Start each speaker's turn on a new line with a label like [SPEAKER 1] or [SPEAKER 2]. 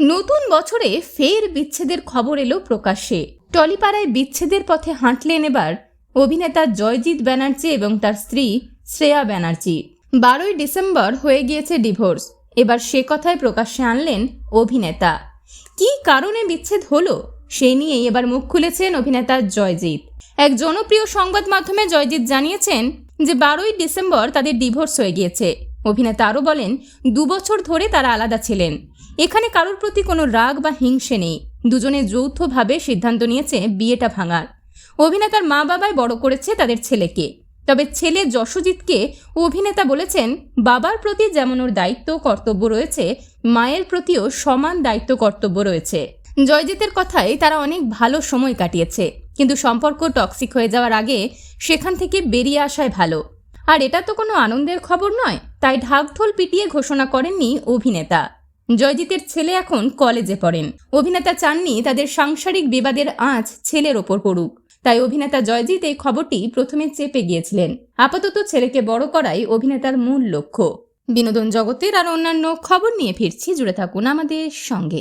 [SPEAKER 1] নতুন বছরে ফের বিচ্ছেদের খবর এলো প্রকাশ্যে। টলিপাড়ায় বিচ্ছেদের পথে হাঁটলেন এবার অভিনেতা জয়জিৎ ব্যানার্জি এবং তার স্ত্রী শ্রেয়া ব্যানার্জি। বারোই ডিসেম্বর হয়ে গিয়েছে ডিভোর্স। এবার সে কথায় প্রকাশ্যে আনলেন অভিনেতা। কী কারণে বিচ্ছেদ হলো? সেই নিয়েই এবার মুখ খুলেছেন অভিনেতা জয়জিৎ। এক জনপ্রিয় সংবাদ মাধ্যমে জয়জিৎ জানিয়েছেন যে, বারোই ডিসেম্বর তাদের ডিভোর্স হয়ে গিয়েছে। অভিনেতা আরও বলেন, দু বছর ধরে তারা আলাদা ছিলেন। এখানে কারোর প্রতি কোনো রাগ বা হিংসে নেই। দুজনে যৌথভাবে সিদ্ধান্ত নিয়েছে বিয়েটা ভাঙার। অভিনেতার মা বাবাই বড় করেছে তাদের ছেলেকে। তবে ছেলে যশজিৎকে অভিনেতা বলেছেন, বাবার প্রতি যেমন ওর দায়িত্ব কর্তব্য রয়েছে, মায়ের প্রতিও সমান দায়িত্ব কর্তব্য রয়েছে। জয়জিতের কথায় তারা অনেক ভালো সময় কাটিয়েছে, কিন্তু সম্পর্ক টক্সিক হয়ে যাওয়ার আগে সেখান থেকে বেরিয়ে আসায় ভালো। আর এটা তো কোনো আনন্দের খবর নয়, তাই ঢাকঢোল পিটিয়ে ঘোষণা করেননি অভিনেতা। জয়জিতের ছেলে এখন কলেজে পড়েন। অভিনেতা চাননি তাদের সাংসারিক বিবাদের আঁচ ছেলের ওপর পড়ুক। তাই অভিনেতা জয়জিৎ এই খবরটি প্রথমে চেপে গিয়েছিলেন। আপাতত ছেলেকে বড় করাই অভিনেতার মূল লক্ষ্য। বিনোদন জগতের আর অন্যান্য খবর নিয়ে ফিরছি। জুড়ে থাকুন আমাদের সঙ্গে।